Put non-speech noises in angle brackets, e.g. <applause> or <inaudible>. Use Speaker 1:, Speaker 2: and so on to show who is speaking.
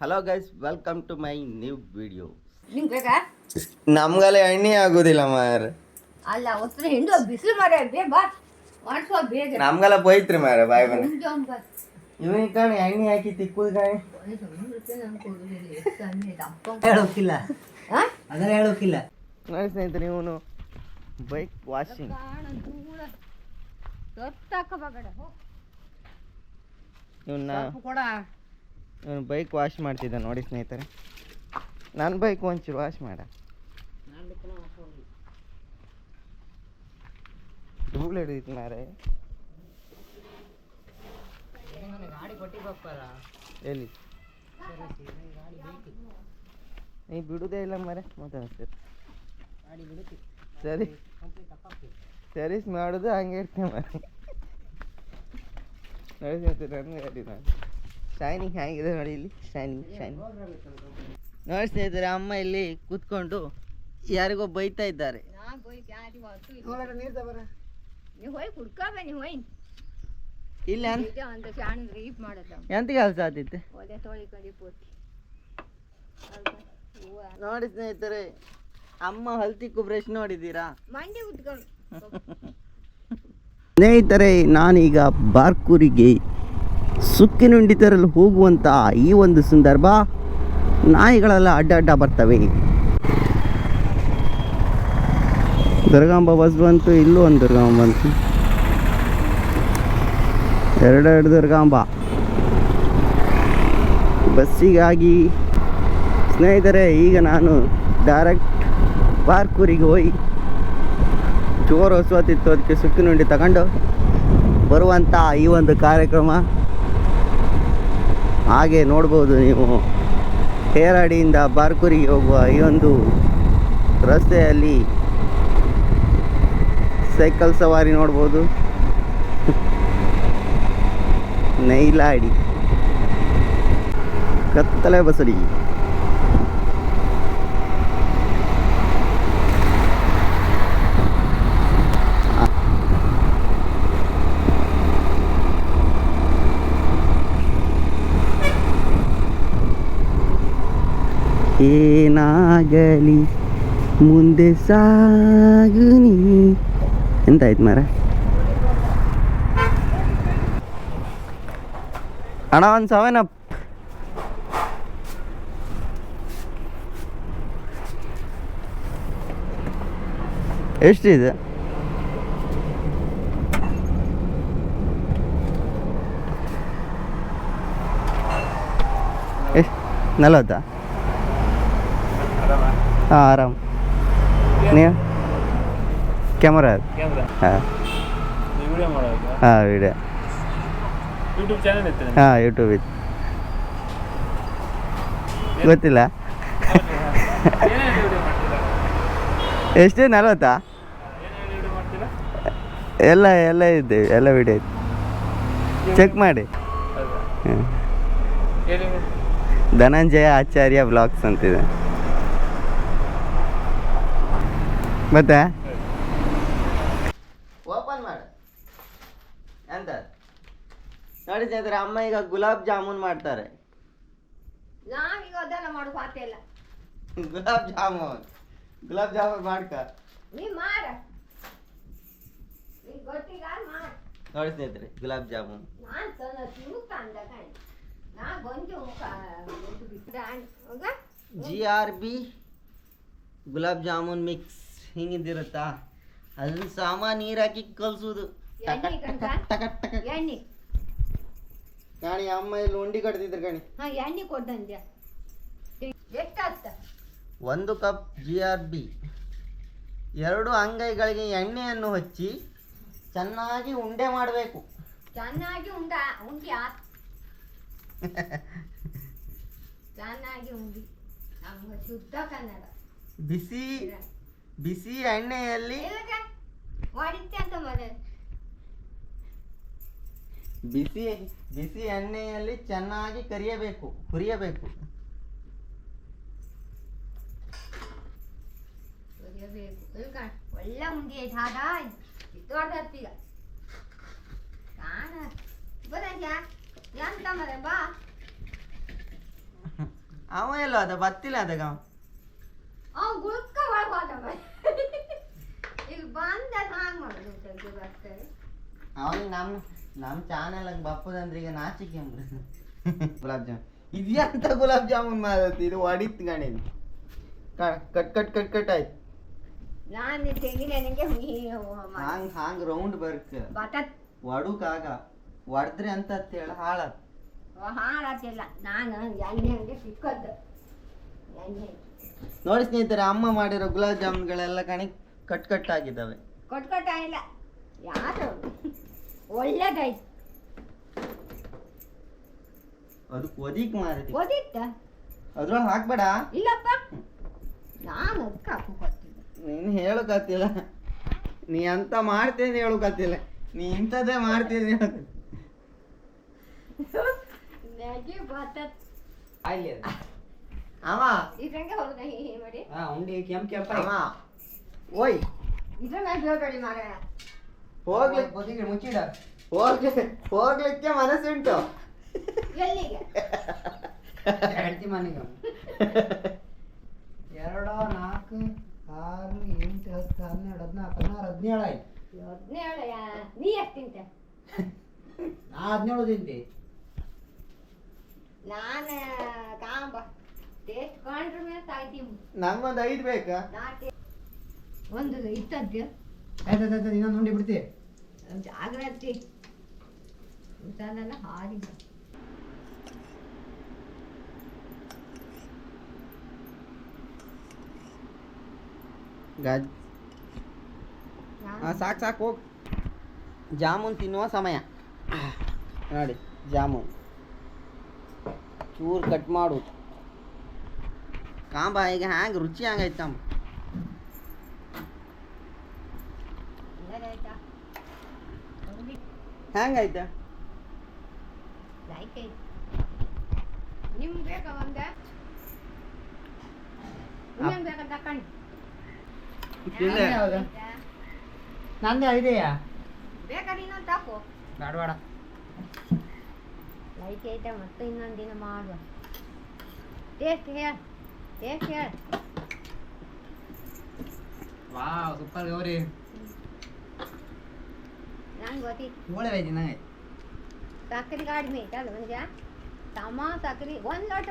Speaker 1: Hello guys welcome to my new video
Speaker 2: ನಿಂಗೆ ಬೇಕಾ?
Speaker 1: ನಮ್ಗೆಲ್ಲ ಎಣ್ಣೆ ಆಗೋದಿಲ್ಲ ಮಾರ
Speaker 2: ಅಲ್ಲ ಒತ್ತಡ ಹಿಂಡು ಬಿಸಿಲು ಮಾರೇ ಬೇ ಬಾ. ಮಾಡಿಸುವ ಬೇಗ.
Speaker 1: ನಮ್ಗೆಲ್ಲ ಬೈತ್ರಿ ಮಾರ ಬಾಯ್ ಬನ್ನಿ. ಇವನಿಗೆ ಕಾಣಿ ಎಣ್ಣೆ ಹಾಕಿ ತಿಕ್ಕುದು ಕಾಣಿ.
Speaker 3: ಹೇಳೋಕಿಲ್ಲ. ಅದನ್ನ ಹೇಳೋಕಿಲ್ಲ.
Speaker 1: ನೋಡಿ ಸ್ನೇಹಿತರೆ ಇವನು ಬೈಕ್ ವಾಷಿಂಗ್. ಇವನ್ನ
Speaker 3: ಕೊಡ.
Speaker 1: ಇವನು ಬೈಕ್ ವಾಶ್ ಮಾಡ್ತಿದ್ದ ನೋಡಿ ಸ್ನೇಹಿತರೆ. ನನ್ನ ಬೈಕ್ ಒಂಚೂರು ವಾಶ್ ಮಾಡ. ಧೂಳು ಹಿಡಿದಿತ್ತು ಮಾರೆ. ಎಲ್ಲಿ? ನೀ ಬಿಡುದೇ ಇಲ್ಲ ಮಾರೆ ಮಾತಾಡ್ತೀರಿ ಸರಿ. ಸರ್ವಿಸ್ ಮಾಡೋದು ಹಂಗೆ ಇರ್ತೀನಿ ಮಾರೆ. ನೋಡಿ ಸ್ನೇಹಿತರೆ ನನ್ನ ಗಾಡಿ ನಾನು ಶೈನಿಂಗ್ ಹೇಗಿದೆ ನೋಡಿ ಇಲ್ಲಿ. ಶೈನಿಂಗ್ ಶೈನಿಂಗ್ ನೋಡಿ ಸ್ನೇಹಿತರೆ ಅಮ್ಮ ಇಲ್ಲಿ ಕೂತ್ಕೊಂಡು ಯಾರಿಗೋ ಬೈತಾ ಇದ್ದಾರೆ.
Speaker 2: ಇಲ್ಲ.
Speaker 1: ಎಂತ ಕೆಲಸ ಆತಿತ್ತೆ ನೋಡಿ ಸ್ನೇಹಿತರೆ ಅಮ್ಮ ಹಲ್ತಿಕ್ಕು ಬ್ರಷ್ ನೋಡಿದ್ದೀರಾ? <laughs> ಸ್ನೇಹಿತರೆ ನಾನೀಗ ಬಾರ್ಕೂರಿಗೆ ಸುಕ್ಕಿನುಂಡಿ ತರಲು ಹೋಗುವಂಥ ಈ ಒಂದು ಸಂದರ್ಭ ನಾಯಿಗಳೆಲ್ಲ ಅಡ್ಡ ಅಡ್ಡ ಬರ್ತವೆ. ದುರ್ಗಾಂಬ ಬಸ್ ಬಂತು, ಇಲ್ಲೂ ಒಂದು ದುರ್ಗಾಂಬ ಬಂತು. ಎರಡೆರಡು ದುರ್ಗಾಂಬ. ಬಸ್ಸಿಗಾಗಿ ಸ್ನೇಹಿತರೆ, ಈಗ ನಾನು ಡೈರೆಕ್ಟ್ ಪಾರ್ಕೂರಿಗೆ ಹೋಗಿ ಜೋರು ಹೊಸವತ್ತಿತ್ತು ಅದಕ್ಕೆ ಸುಕ್ಕಿನುಂಡಿ ತಗೊಂಡು ಬರುವಂಥ ಈ ಒಂದು ಕಾರ್ಯಕ್ರಮ. ಹಾಗೆ ನೋಡ್ಬೋದು ನೀವು. ಹೇರಾಡಿಯಿಂದ ಬಾರ್ಕೂರಿಗೆ ಹೋಗುವ ಈ ಒಂದು ರಸ್ತೆಯಲ್ಲಿ ಸೈಕಲ್ ಸವಾರಿ ನೋಡ್ಬೋದು. <laughs> ನೈಲಾಡಿ. ಕತ್ತಲೆ ಬಸಡಿ. ಏನಾಗಲಿ? ಮುಂದೆ ಸಾಗುನಿ. ಎಂತಾಯ್ತು ಮರ ಅಣ್ಣ ಒಂದು ಸೆವೆನ್. ಅಪ್ ಎಷ್ಟಿದೆ ಎಷ್ಟು? ನಲವತ್ತಾ? ಹಾಂ ಆರಾಮ್. ನೀವು? ಕ್ಯಾಮರಾ? ಹಾಂ. ಹಾಂ ವಿಡಿಯೋ ಹಾಂ ಯೂಟ್ಯೂಬ್ ಇತ್ತು. ಗೊತ್ತಿಲ್ಲ. ಎಷ್ಟು ನಲ್ವತ್ತಾ? ಎಲ್ಲ ಎಲ್ಲ ಇದ್ದೇವೆ ಎಲ್ಲ ವಿಡಿಯೋ ಇತ್ತು. ಚೆಕ್ ಮಾಡಿ. ಧನಂಜಯ ಆಚಾರ್ಯ ಬ್ಲಾಗ್ಸ್ ಅಂತಿದೆ. ಮತ್ತೆ? ಓಪನ್ ಮಾಡು. ಎಂತ? ನೋಡಿ ಸ್ನೇಹಿತರೆ ಅಮ್ಮ ಈಗ ಗುಲಾಬ್ ಜಾಮೂನ್ ಮಾಡ್ತಾರೆ.
Speaker 2: ನಾವೀಗ ಅದೆಲ್ಲ ಮಾಡು ಪಾತೆ ಇಲ್ಲ
Speaker 1: ಗುಲಾಬ್ ಜಾಮೂನ್. ಗುಲಾಬ್ ಜಾಮೂನ್ ಮಾಡ್ಕ.
Speaker 2: ನೀ ಮಾರ ನೀ ಗೊತ್ತಿಗ ಮಾಡ.
Speaker 1: ನೋಡಿ ಸ್ನೇಹಿತರೆ ಗುಲಾಬ್ ಜಾಮೂನ್.
Speaker 2: ನಾನ್ ತನ್ನ ತಿರುಗ್ತ ಅಂದ ಕಾಣ್ ನಾ ಗೊಂಜು ಮುಖ ಇದು ಬಿಟ್ಟ ಹೋಗ.
Speaker 1: G R B gulab jamun mix. ಹಿಂಗಿದ್ದಿರುತ್ತಾ? ಅದನ್ನ ಸಾಮಾನ್ ನೀರು ಹಾಕಿ ಕಲ್ಸುದು
Speaker 2: ಎಣ್ಣೆ
Speaker 1: ಕಾಣಿ ಅಮ್ಮ ಇಲ್ಲಿ ಉಂಡಿ ಕಟ್ತಿದ್ರು ಕಾಣಿ.
Speaker 2: ಹಾ ಎಣ್ಣೆ ಕೊಡ್ದಂದ್ಯ? ಎಷ್ಟಾಗ್ತ?
Speaker 1: ಒಂದು ಕಪ್ ಜಿ ಆರ್ ಬಿ ಎರಡು ಅಂಗೈಗಳಿಗೆ ಎಣ್ಣೆಯನ್ನು ಹಚ್ಚಿ ಚೆನ್ನಾಗಿ ಉಂಡೆ ಮಾಡಬೇಕು.
Speaker 2: ಚೆನ್ನಾಗಿ ಉಂಡ ಉಂಡಿ <laughs> ಚೆನ್ನಾಗಿ ಉಂಡಿ. ನಮ್ಮ ಶುದ್ಧ ಕನ್ನಡ.
Speaker 1: ಬಿಸಿ ಬಿಸಿ ಎಣ್ಣೆಯಲ್ಲಿ
Speaker 2: ಇವಾಗ ಹೊಡಿತೆ ಅಂತ ಮನೆ
Speaker 1: ಬಿಸಿ ಬಿಸಿ ಎಣ್ಣೆಯಲ್ಲಿ ಚೆನ್ನಾಗಿ ಕರಿಯಬೇಕು ಹುರಿಯಬೇಕು.
Speaker 2: ಒಯ್ಯಬೇಕು ಇಲ್ಕ ಒಳ್ಳೆ ಉಂಡಿ ಐತೆ ಹಾದ ದೊಡ್ಡತ್ತೀಗ ಕಾಣ. ಬರಂಜ ಎಂತ ಮರೆ ಬಾ.
Speaker 1: ಅವ ಎಲ್ಲ ಅದ ಬತ್ತಿಲ್ಲ ಅದಾಗ ಅವ.
Speaker 2: ಅವ್ ಗುಳ್ಕ ಒಳಗ್ ಹೋದ ಬೈ. ಇಲ್ಲಿ ಬಂದ ಹಾಂಗ್ ಮಾಡುದು ತೆಗ್ದು ಬರ್ತೇವೆ
Speaker 1: ಅವನಿಗೆ ನಮ್ಮ ನಮ್ಮ ಚಾನೆಲ್ ಬಪ್ಪದಂದ್ರೆ ಈಗ ನಾಚಿಕೆ ಅಂಬ್ರ ಗುಲಾಬ್ ಜಾಮ್ ಇದ್ಯಾಂತ ಗುಲಾಬ್ ಜಾಮೂನ್ ಮಾಡತ್ತಿ ಇದು ಹೊಡಿತ್ ಗಣಿದ್ ಕಟ್ ಕಟ್ ಕಟ್ ಕಟ್ ಆಯ್ತು.
Speaker 2: ನಾನು ತೆಂಗಿನೆಣ್ಣೆಗೆ
Speaker 1: ಹಾಂಗ್ ಹಾಂಗ್ ರೌಂಡ್ ಬರ್ಕ.
Speaker 2: ಬತತ್
Speaker 1: ಒಡುಕಾಗ ಹೊಡೆದ್ರೆ ಅಂತ ಹೇಳ ಹಾಳತ್.
Speaker 2: ಹಾಳಾತಿಲ್ಲ. ನಾನು ಎಣ್ಣೆ ಹಂಗೆ ಸಿಕ್ಕದ್ದು ಎಣ್ಣೆ.
Speaker 1: ನೋಡಿ ಸ್ನೇಹಿತರೆ ಅಮ್ಮ ಮಾಡಿರೋ ಗುಲಾಬ್ ಜಾಮೂನ್ಗಳೆಲ್ಲ ಕಣಿ ಕಟ್ ಕಟ್ ಆಗಿದ್ದಾವೆ.
Speaker 2: ಕಟ್ ಕಟ್ ಆಗಿಲ್ಲ ಯಾರು? ಒಳ್ಳೇದಾಯ್ತು
Speaker 1: ಅದು ಒದಿಕ್ ಮಾರತಿ.
Speaker 2: ಓದಿತ್ತ
Speaker 1: ಅದ್ರೊಳಗೆ ಹಾಕ್ಬೇಡ.
Speaker 2: ಇಲ್ಲಪ್ಪ. ನಾನು ಅದಕ್ಕೆ
Speaker 1: ನೀನು ಹೇಳಕತ್ತಿಲ್ಲ ನೀ ಅಂತ ಮಾಡ್ತೇನೆ ಹೇಳಕತ್ತಿಲ್ಲ ನೀ ಇಂಥದ್ದೇ ಮಾಡ್ತೀನಿ ಹೇಳಕ
Speaker 2: ನೆಗೆ ಬತತ್
Speaker 3: ಅಲ್ಲಿ ಅದು.
Speaker 1: ಅವ.
Speaker 2: ಇದ್ರಂಗೆ ಹೊರದ ಹೀ ಮಾಡಿ.
Speaker 3: ಹಾ ಉಂಡಿ ಕೆಂಪ್ ಕೆಂಪ
Speaker 1: ಅವ. ಓಯ್.
Speaker 2: ಇದ್ರ ಮ್ಯಾಗ ಹೇಳ್ಬೇಡಿ ಮಾರ
Speaker 1: ಹೋಗ್ಲಿ.
Speaker 3: ಬದಿಗೆ ಮುಚ್ಚಿಡ.
Speaker 1: ಹೋಗ್ಲಿ. ಹೋಗ್ಲಿಕ್ಕೆ ಮನಸ್ಸುಂಟು.
Speaker 2: ಉಂಟು
Speaker 3: ಹೆಂಡತಿ ಮನೆಗೆ. ಎರಡು ನಾಲ್ಕು ಆರು ಎಂಟು ಹತ್ತು ಹನ್ನೆರಡು ಹದಿನಾಲ್ಕು ಹದಿನಾರು ಹದಿನೇಳು ಆಯ್ತು.
Speaker 2: ನೀ ಎಷ್ಟು ತಿಂತೆ?
Speaker 3: ನಾ ಹದಿನೇಳು ತಿಂತಿ.
Speaker 2: ನಾನು ಕಾಂಬ ಟೇಸ್ಟ್ ಕಂಡ್ರ ಮೇಲೆ ತಾಯ್ತೀನಿ
Speaker 1: ನಂಗೊಂದು ಐದು ಬೇಕಾ?
Speaker 2: ನಾ ಒಂದು ಇತ್ತದ್ದು
Speaker 3: ಆಯ್ತು ಆಯ್ತು ಇನ್ನೊಂದು ಉಂಡಿ ಬಿಡ್ತಿ.
Speaker 2: ಜಾಗ್ರತೆ ಊಟನೆಲ್ಲ ಹಾರಿ
Speaker 1: ಗಾಜ್. ಹಾಂ ಸಾಕು ಸಾಕು ಹೋಗಿ. ಜಾಮೂನ್ ತಿನ್ನುವ ಸಮಯ. ನೋಡಿ ಜಾಮೂನ್. ಚೂರು ಕಟ್ ಮಾಡು. ಕಾಂಬ ಈಗ ಹ್ಯಾಂಗೆ ರುಚಿ ಹಂಗೈತೆ
Speaker 2: ಆಯ್ತಾ ನಿಮ್ಗೆ ಬೇಕಾ ಒಂದ? ಇನ್ನೊಂದು ಬೇಕಾ ತಕೊಂಡು.
Speaker 3: ಯಾವ್ದು? ನಂದೇ ಇದೆಯಾ
Speaker 2: ಬೇಕಾದ್ರೆ ಇನ್ನೊಂದು ತಕೋ?
Speaker 3: ಬೇಡ ಬೇಡ.
Speaker 2: ಲೈಕ್ ಐತೆ ಮತ್ತೆ ಇನ್ನೊಂದು ದಿನ ಮಾಡುವ. ಟೇಸ್ಟ್ ಹೇಳ. ಟೇಸ್ಟ್ ಹೇಳ.
Speaker 3: Wow super Gauri.
Speaker 2: गोती गोळे
Speaker 3: पाहिजे नाही.
Speaker 2: साखरी गाड मी. म्हणजे सामा साखरी. One lot